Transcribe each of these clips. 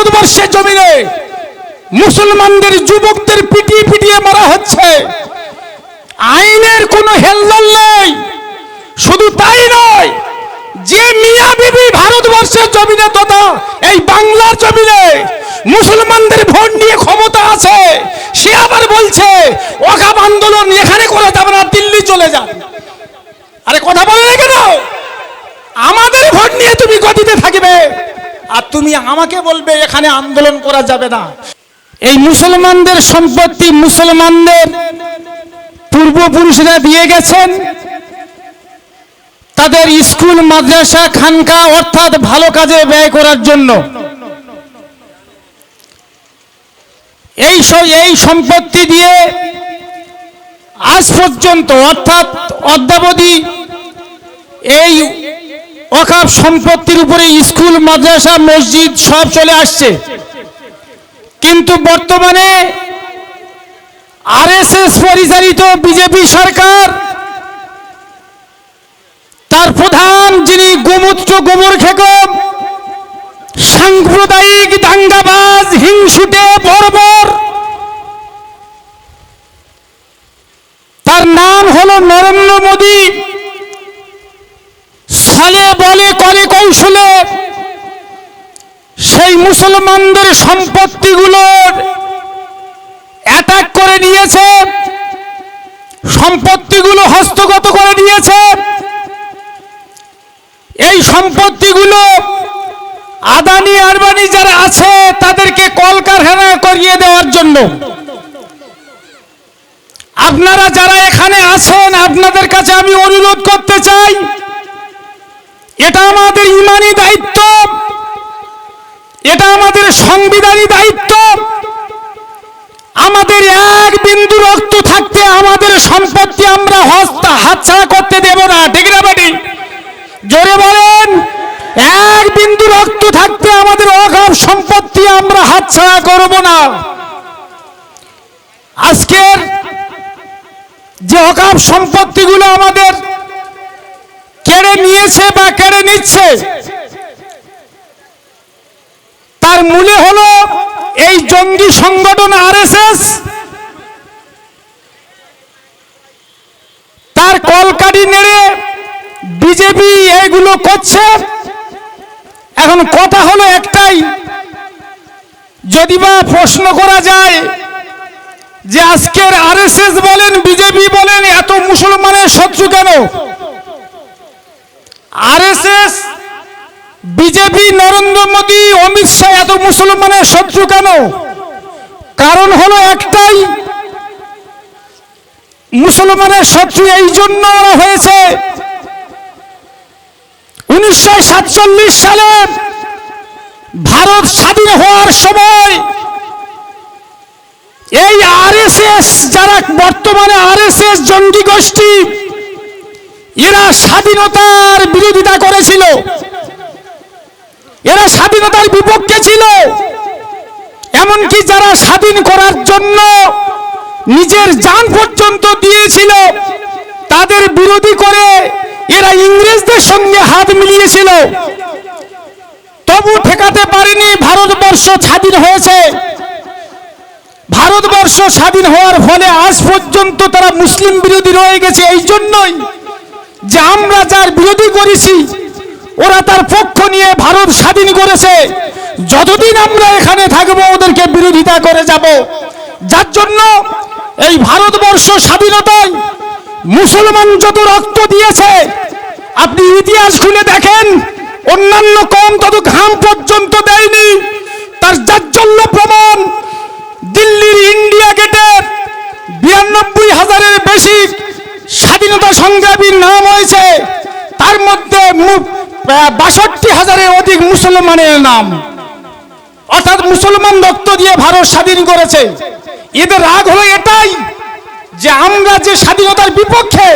ভারতবর্ষের জমিনে মুসলমানদের, যুবকদের পিটিয়ে পিটিয়ে মারা হচ্ছে। আইনের কোনো হেলদোল নেই। শুধু তাই নয়, যে মিয়া বিবি ভারতবর্ষের জমিনে তথা এই বাংলার জমিনে মুসলমানদের ভোট নিয়ে ক্ষমতা আছে, সে আবার বলছে ওখাব আন্দোলন এখানে করে যাবে না, দিল্লি চলে যান। আরে কথা বলে না কেন? আমাদের ভোট নিয়ে তুমি গতিতে থাকবে। আর তুমি আমাকে বলবে, এখানে আন্দোলন করা যাবে না। এই মুসলমানদের সম্পত্তি মুসলমানদের পূর্বপুরুষরা দিয়ে গেছেন। তাদের স্কুল, মাদ্রাসা, খানকা অর্থাৎ ভালো কাজে ব্যয় করার জন্য। এই এই সম্পত্তি দিয়ে আজ পর্যন্ত অর্থাৎ অদ্যাবধি এই অকাপ সম্পত্তির উপরে স্কুল, মাদ্রাসা, মসজিদ সব চলে আসছে। কিন্তু বর্তমানে আরএসএস পরিচালিত বিজেপি সরকার, তার প্রধান যিনি গোমূত্র গোবর খেকম, সাম্প্রদায়িক দাঙ্গাবাজ হিংসুটে মুসলমানদের সম্পত্তিগুলোর অ্যাটাক করে নিয়েছে, সম্পত্তিগুলো হস্তগত করে নিয়েছে। এই সম্পত্তিগুলো আদানি আরবানি যারা আছে, তাদেরকে কলকারখানা করিয়ে দেওয়ার জন্য। আপনারা যারা এখানে আছেন, আপনাদের কাছে আমি অনুরোধ করতে চাই, এটা আমাদের ইমানি দায়িত্ব। এটা আমাদের সংবিধানী দায়িত্ব। আমাদের এক বিন্দু রক্ত থাকতে আমাদের সম্পত্তি আমরা হাতছাড়া করতে দেব না, ঠিক বাড়ি জোরে বলেন, এক বিন্দু রক্ত থাকতে আমাদের অগাধ সম্পত্তি আমরা হাতছাড়া করব না। আজকের যে অকাপ সম্পত্তিগুলো আমাদের কেড়ে নিয়েছে বা কেড়ে নিচ্ছে তার মূলে হলো এই জঙ্গি সংগঠন আরএসএস। তার কলকাটি নেড়ে বিজেপি এইগুলো করছে। এখন কথা হলো একটাই, যদি বা প্রশ্ন করা যায় যে আজকের আরএসএস বলেন, বিজেপি বলেন, এত মুসলমানের শত্রু কেন? আরএসএস বিজেপি, নরেন্দ্র মোদী, অমিত শাহ এত মুসলমানের শত্রু কেন? কারণ হলো একটাই, মুসলমানের শত্রু এই জন্য হয়েছে। উনিশশো সাতচল্লিশ সালে ভারত স্বাধীন হওয়ার সময় এই আরএসএস, যারা বর্তমানে আরএসএস জঙ্গি গোষ্ঠী, এরা স্বাধীনতার বিরোধিতা করেছিল। এরা স্বাধীনতার বিপক্ষে ছিল। এমনকি যারা স্বাধীন করার জন্য নিজের যান পর্যন্ত দিয়েছিল, তাদের বিরোধী করে এরা ইংরেজদের সঙ্গে হাত মিলিয়েছিল। তবু ঠেকাতে পারেনি ভারতবর্ষ স্বাধীন হয়েছে। ভারতবর্ষ স্বাধীন হওয়ার ফলে আজ পর্যন্ত তারা মুসলিম বিরোধী রয়ে গেছে। এই জন্যই যে আমরা যার বিরোধী করেছি ওরা তার পক্ষ নিয়ে ভারত স্বাধীন করেছে। যতদিন আমরা এখানে থাকব, ওদেরকে বিরোধিতা করে যাব। যার জন্য এই ভারতবর্ষ স্বাধীনতায় মুসলমান যত রক্ত দিয়েছে, আপনি ইতিহাস খুলে দেখেন, অন্যান্য কম তত ঘাম পর্যন্ত দেয়নি। তার জাজ্জল্য প্রমাণ দিল্লির ইন্ডিয়া গেটের বিরানব্বই হাজারের বেশি স্বাধীনতা সংগ্রামীর নাম হয়েছে। তার মধ্যে বাষট্টি হাজারের অধিক মুসলমানের নাম। অর্থাৎ মুসলমান রক্ত দিয়ে ভারত স্বাধীন করেছে। এদের রাগ হলো এটাই যে আমরা যে স্বাধীনতার বিপক্ষে,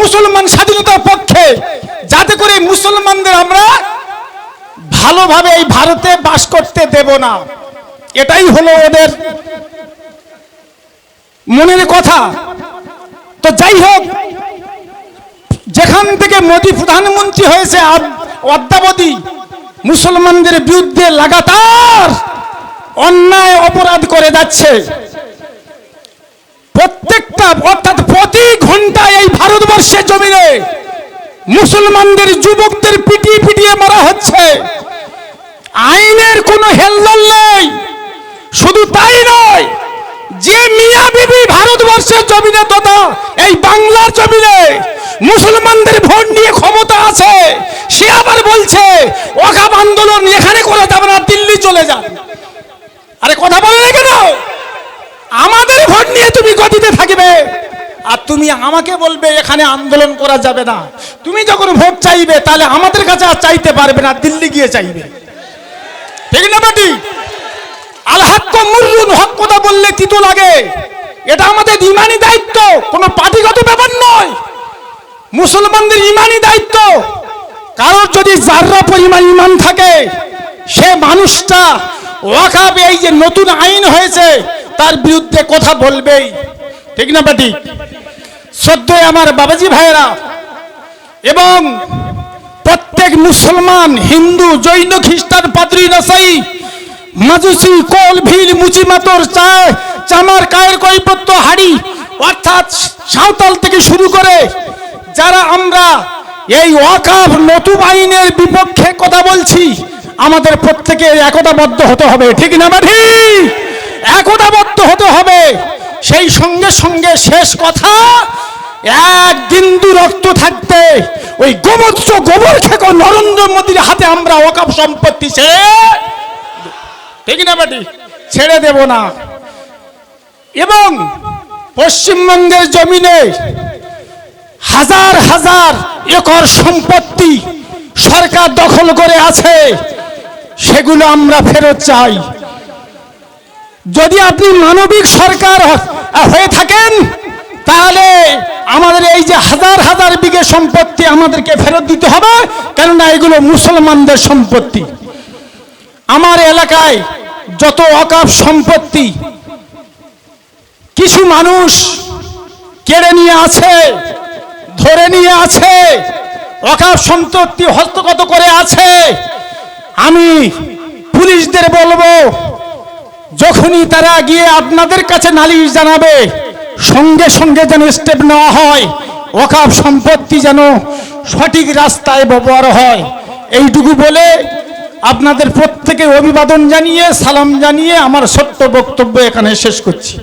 মুসলমান স্বাধীনতার পক্ষে, যাতে করে মুসলমানদের আমরা ভালোভাবে এই ভারতে বাস করতে দেব না। এটাই হলো ওদের মনের কথা। তো যাই হোক, যেখান থেকে মোদী প্রধানমন্ত্রী হয়েছে অদ্যাবধি মুসলমানদের বিরুদ্ধে লাগাতার অন্যায় অপরাধ করে যাচ্ছে। প্রত্যেকটা, অর্থাৎ প্রতি ঘন্টায় এই ভারতবর্ষের জমিনে মুসলমানদের যুবকদের পিটিয়ে পিটিয়ে মারা হচ্ছে। আইনের কোনো হেলদোল নেই। শুধু তাই নয়, যে মিয়া বিবি ভারতবর্ষের জমিনে তথা এই বাংলার জমিনে মুসলমানদের ভোট নিয়ে ক্ষমতা আছে আবার বলছে ওখাব আন্দোলন, এখানে করে যাবে না, দিল্লি চলে যান। আরে কথা বলে না কেন আমাদের ভোট নিয়ে তুমি গতিতে থাকবে। আর তুমি আমাকে বলবে, এখানে আন্দোলন করা যাবে না। তুমি যখন ভোট চাইবে, তাহলে আমাদের কাছে আর চাইতে পারবে না, দিল্লি গিয়ে চাইবে। ঠিক না, বাটি? আল হক মুররুন, হক কথা বললে তিতো লাগে। এটা আমাদের ইমানি দায়িত্ব, কোনো পার্টিগত ব্যাপার নয়। মুসলমানদের ইমানি দায়িত্ব। কারোর যদি যাররা পরিমাণ ইমান থাকে, সে মানুষটা ওয়াকাবে এই যে নতুন আইন হয়েছে, তার বিরুদ্ধে কথা বলবেই। ঠিক না বাটি? সদ্যই আমার বাবাজি ভাইয়েরা, এবং প্রত্যেক মুসলমান, হিন্দু, জৈন, খ্রিস্টান, পাদ্রী, নাসাই, মাজুসি, কোল, ভিল, মুচি, মাতর, চায়, চামার, কায়ের, কৈপত্য, হাড়ি, অর্থাৎ সাঁওতাল থেকে শুরু করে যারা আমরা এই ওয়াকাফ নতুন আইনের বিপক্ষে কথা বলছি। আমাদের প্রত্যেকে একতাবদ্ধ হতে হবে, ঠিক না বাঠি? একতাবদ্ধ হতে হবে। সেই সঙ্গে সঙ্গে শেষ কথা, এক বিন্দু রক্ত থাকতে ওই গোমত্র গোবর খেকো নরেন্দ্র মোদীর হাতে আমরা ওকাপ সম্পত্তি ছেড়ে ঠিক না বেটি ছেড়ে দেব না। এবং পশ্চিমবঙ্গের জমিনে হাজার হাজার একর সম্পত্তি সরকার দখল করে আছে, সেগুলো আমরা ফেরত চাই। যদি আপনি মানবিক সরকার হয়ে থাকেন, তাহলে আমাদের এই যে হাজার হাজার বিঘে সম্পত্তি আমাদেরকে ফেরত দিতে হবে, কেননা এগুলো মুসলমানদের সম্পত্তি। আমার এলাকায় যত অকাপ সম্পত্তি, কিছু মানুষ কেড়ে নিয়ে আছে নিয়ে আছে। অকাপ সম্পত্তি হস্তগত করে আছে। আমি পুলিশদের বলব, যখনই তারা গিয়ে আপনাদের কাছে নালিশ জানাবে, সঙ্গে সঙ্গে যেন স্টেপ নেওয়া হয় ওকাব সম্পত্তি যেন সঠিক রাস্তায় ব্যবহার হয়। এইটুকু বলে আপনাদের প্রত্যেকে অভিবাদন জানিয়ে, সালাম জানিয়ে আমার সত্য বক্তব্য এখানে শেষ করছি।